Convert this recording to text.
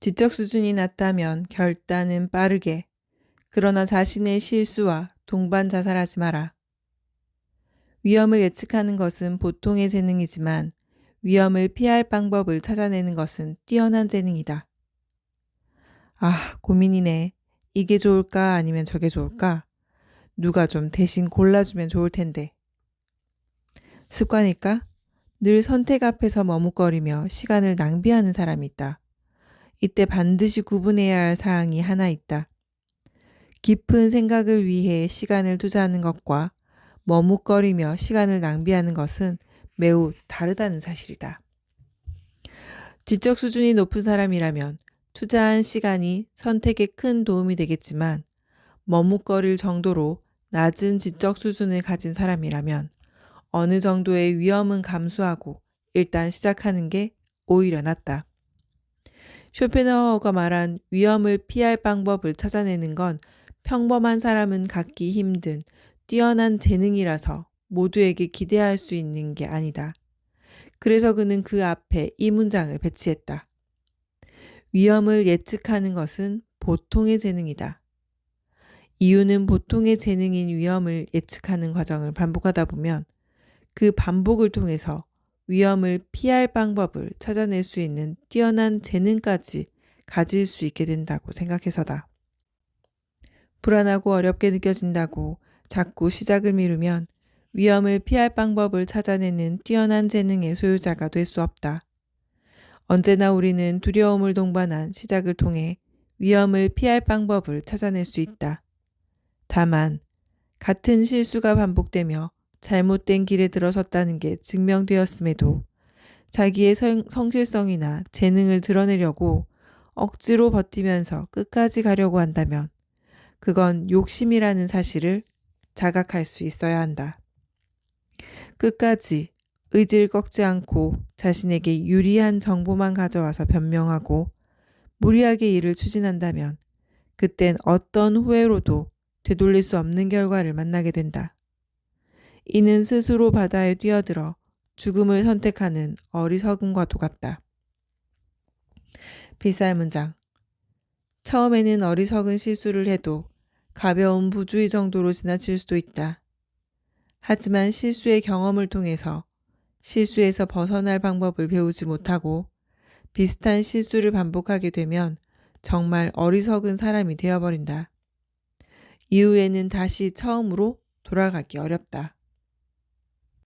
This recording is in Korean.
지적 수준이 낮다면 결단은 빠르게, 그러나 자신의 실수와 동반 자살하지 마라. 위험을 예측하는 것은 보통의 재능이지만 위험을 피할 방법을 찾아내는 것은 뛰어난 재능이다. 아, 고민이네. 이게 좋을까 아니면 저게 좋을까? 누가 좀 대신 골라주면 좋을 텐데. 습관일까? 늘 선택 앞에서 머뭇거리며 시간을 낭비하는 사람이 있다. 이때 반드시 구분해야 할 사항이 하나 있다. 깊은 생각을 위해 시간을 투자하는 것과 머뭇거리며 시간을 낭비하는 것은 매우 다르다는 사실이다. 지적 수준이 높은 사람이라면 투자한 시간이 선택에 큰 도움이 되겠지만 머뭇거릴 정도로 낮은 지적 수준을 가진 사람이라면 어느 정도의 위험은 감수하고 일단 시작하는 게 오히려 낫다. 쇼펜하우어가 말한 위험을 피할 방법을 찾아내는 건 평범한 사람은 갖기 힘든 뛰어난 재능이라서 모두에게 기대할 수 있는 게 아니다. 그래서 그는 그 앞에 이 문장을 배치했다. 위험을 예측하는 것은 보통의 재능이다. 이유는 보통의 재능인 위험을 예측하는 과정을 반복하다 보면 그 반복을 통해서 위험을 피할 방법을 찾아낼 수 있는 뛰어난 재능까지 가질 수 있게 된다고 생각해서다. 불안하고 어렵게 느껴진다고 자꾸 시작을 미루면 위험을 피할 방법을 찾아내는 뛰어난 재능의 소유자가 될 수 없다. 언제나 우리는 두려움을 동반한 시작을 통해 위험을 피할 방법을 찾아낼 수 있다. 다만, 같은 실수가 반복되며 잘못된 길에 들어섰다는 게 증명되었음에도 자기의 성, 성실성이나 재능을 드러내려고 억지로 버티면서 끝까지 가려고 한다면 그건 욕심이라는 사실을 자각할 수 있어야 한다. 끝까지 의지를 꺾지 않고 자신에게 유리한 정보만 가져와서 변명하고 무리하게 일을 추진한다면 그땐 어떤 후회로도 되돌릴 수 없는 결과를 만나게 된다. 이는 스스로 바다에 뛰어들어 죽음을 선택하는 어리석음과도 같다. 비쌀 문장. 처음에는 어리석은 실수를 해도 가벼운 부주의 정도로 지나칠 수도 있다. 하지만 실수의 경험을 통해서 실수에서 벗어날 방법을 배우지 못하고 비슷한 실수를 반복하게 되면 정말 어리석은 사람이 되어버린다. 이후에는 다시 처음으로 돌아가기 어렵다.